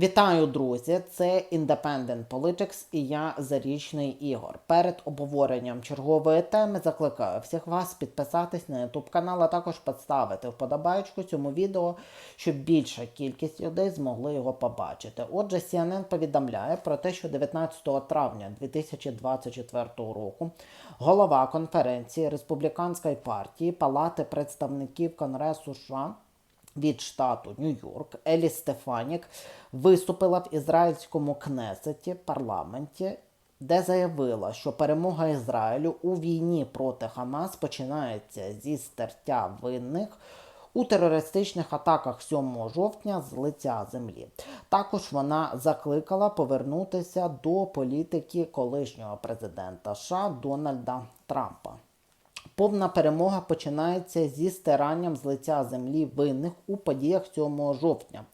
Вітаю, друзі! Це Independent Politics і я Зарічний Ігор. Перед обговоренням чергової теми закликаю всіх вас підписатись на YouTube канал, а також поставити вподобайку цьому відео, щоб більша кількість людей змогли його побачити. Отже, CNN повідомляє про те, що 19 травня 2024 року голова конференції республіканської партії Палати представників Конгресу США від штату Нью-Йорк Елі Стефанік виступила в ізраїльському кнесеті парламенті, де заявила, що перемога Ізраїлю у війні проти Хамас починається зі стертя винних. У терористичних атаках 7 жовтня з лиця землі. Також вона закликала повернутися до політики колишнього президента США Дональда Трампа. Повна перемога починається зі стиранням з лиця землі винних у подіях 7 жовтня.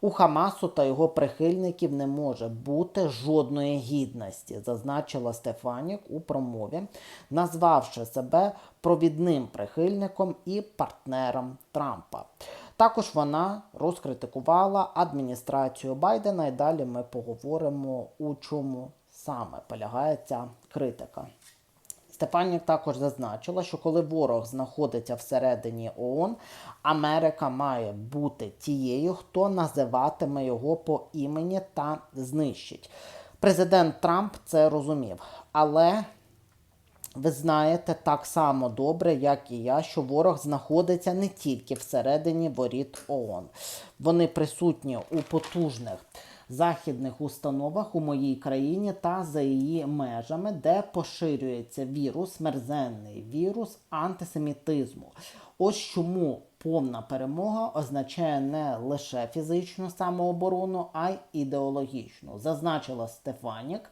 У Хамасу та його прихильників не може бути жодної гідності, зазначила Стефанік у промові, назвавши себе провідним прихильником і партнером Трампа. Також вона розкритикувала адміністрацію Байдена, і далі ми поговоримо, у чому саме полягає ця критика. Стефанік також зазначила, що коли ворог знаходиться всередині ООН, Америка має бути тією, хто називатиме його по імені та знищить. Президент Трамп це розумів, але ви знаєте так само добре, як і я, що ворог знаходиться не тільки всередині воріт ООН. Вони присутні у потужних західних установах у моїй країні та за її межами, де поширюється вірус, мерзенний вірус антисемітизму. Ось чому повна перемога означає не лише фізичну самооборону, а й ідеологічну, зазначила Стефанік.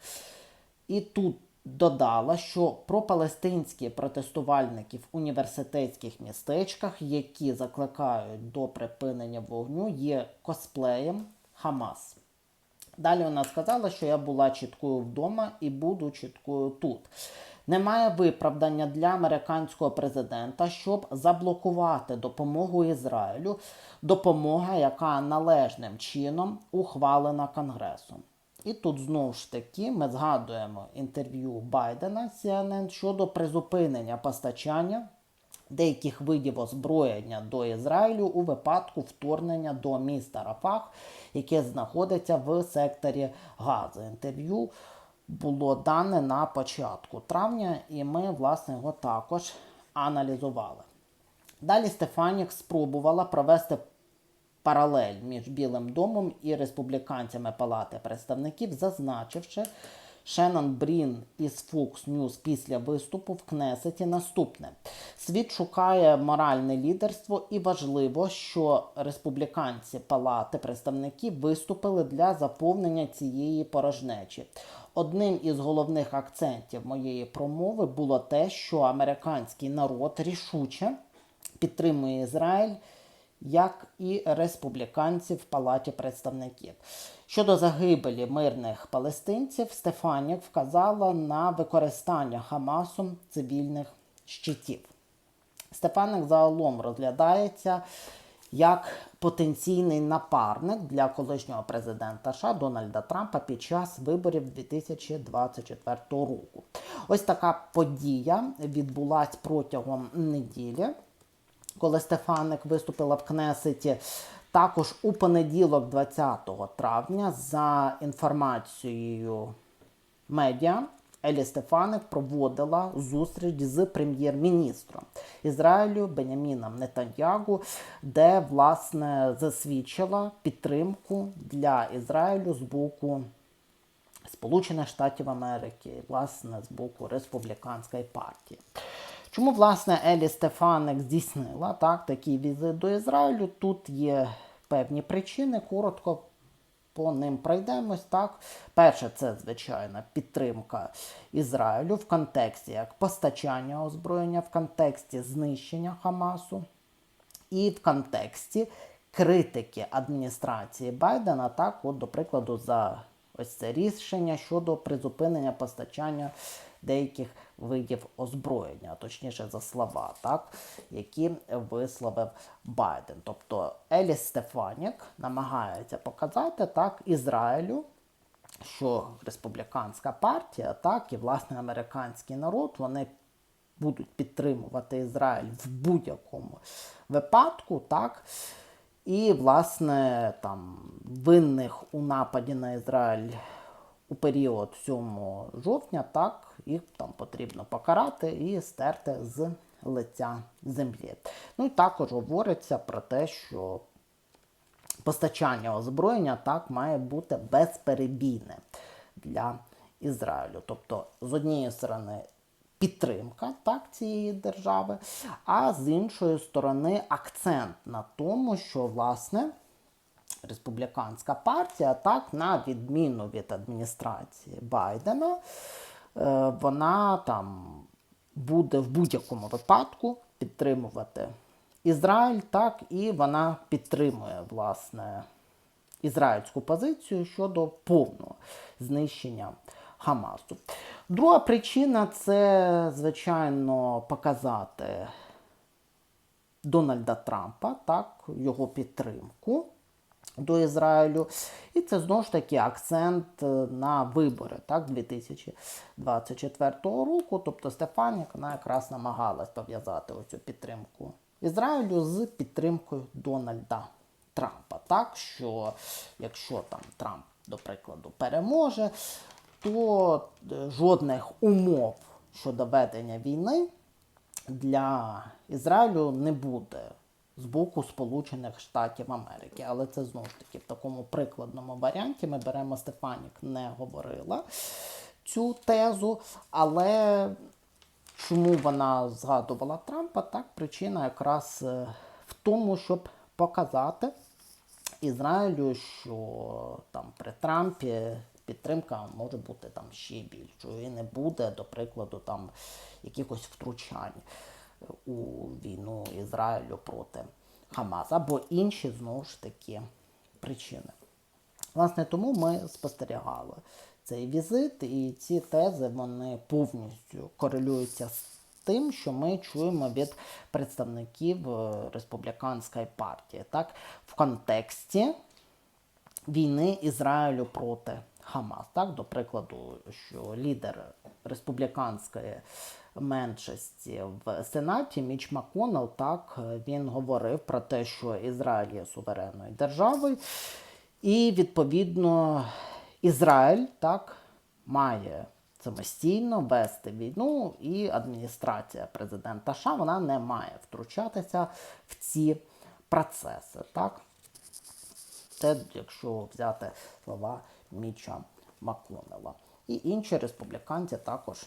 І тут додала, що пропалестинські протестувальники в університетських містечках, які закликають до припинення вогню, є косплеєм Хамас. Далі вона сказала, що я була чіткою вдома і буду чіткою тут. Немає виправдання для американського президента, щоб заблокувати допомогу Ізраїлю, допомога, яка належним чином ухвалена Конгресом. І тут знову ж таки ми згадуємо інтерв'ю Байдена CNN щодо призупинення постачання деяких видів озброєння до Ізраїлю у випадку вторгнення до міста Рафах, яке знаходиться в секторі Гази. Інтерв'ю було дане на початку травня, і ми, власне, його також аналізували. Далі Стефанік спробувала провести паралель між Білим домом і республіканцями Палати представників, зазначивши Шеннон Брін із Fox News після виступу в Кнесеті наступне: світ шукає моральне лідерство, і важливо, що республіканці Палати представників виступили для заповнення цієї порожнечі. Одним із головних акцентів моєї промови було те, що американський народ рішуче підтримує Ізраїль як і республіканців в Палаті представників. Щодо загибелі мирних палестинців, Стефанік вказала на використання Хамасом цивільних щитів. Стефаник загалом розглядається як потенційний напарник для колишнього президента США Дональда Трампа під час виборів 2024 року. Ось така подія відбулась протягом неділі коли Стефаник виступила в Кнесеті. Також у понеділок, 20 травня, за інформацією медіа, Елі Стефаник проводила зустріч з прем'єр-міністром Ізраїлю Беняміном Нетаньягу, де власне засвідчила підтримку для Ізраїлю з боку Сполучених Штатів Америки, власне, з боку республіканської партії. Чому, власне, Елі Стефаник здійснила так, такий візит до Ізраїлю? Тут є певні причини, коротко по ним пройдемось. так. Перше, це, звичайно, підтримка Ізраїлю в контексті як постачання озброєння, в контексті знищення Хамасу і в контексті критики адміністрації Байдена, так, от, до прикладу, за ось це рішення щодо призупинення постачання деяких видів озброєння, точніше за слова, так, які висловив Байден. Тобто Еліс Стефанік намагається показати так Ізраїлю, що республіканська партія, так і власне американський народ, вони будуть підтримувати Ізраїль в будь-якому випадку, так. І, власне, там винних у нападі на Ізраїль у період 7 жовтня, так, їх там потрібно покарати і стерти з лиця землі. Ну і також говориться про те, що постачання озброєння так має бути безперебійне для Ізраїлю. Тобто, з однієї сторони, підтримка так, цієї держави, а з іншої сторони, акцент на тому, що власне. Республіканська партія, так, на відміну від адміністрації Байдена, вона там буде в будь-якому випадку підтримувати Ізраїль, так, і вона підтримує власне ізраїльську позицію щодо повного знищення Хамасу. Друга причина це, звичайно, показати Дональда Трампа, так, його підтримку до Ізраїлю. І це знову ж таки акцент е, на вибори так, 2024 року. Тобто Стефанік вона якраз намагалась пов'язати оцю підтримку Ізраїлю з підтримкою Дональда Трампа. Так що, якщо там Трамп, до прикладу, переможе, то е, жодних умов щодо ведення війни для Ізраїлю не буде з боку Сполучених Штатів Америки. Але це знову ж таки в такому прикладному варіанті. Ми беремо Стефанік не говорила цю тезу, але чому вона згадувала Трампа? Так, причина якраз е, в тому, щоб показати Ізраїлю, що там при Трампі підтримка може бути там ще більшою. І не буде, до прикладу, там якихось втручань у війну Ізраїлю проти Хамаса або інші знову ж таки причини. Власне, тому ми спостерігали цей візит, і ці тези вони повністю корелюються з тим, що ми чуємо від представників е, республіканської партії, так, в контексті війни Ізраїлю проти Хамас. Так, до прикладу, що лідер республіканської меншості в Сенаті Міч Маконел, так він говорив про те, що Ізраїль є суверенною державою, і відповідно Ізраїль так має самостійно вести війну, і адміністрація президента США вона не має втручатися в ці процеси. Так? Це якщо взяти слова Міча Маконела. І інші республіканці також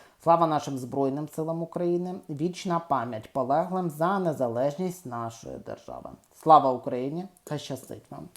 Слава нашим Збройним силам України! Вічна пам'ять полеглим за незалежність нашої держави. Слава Україні! та щастить вам!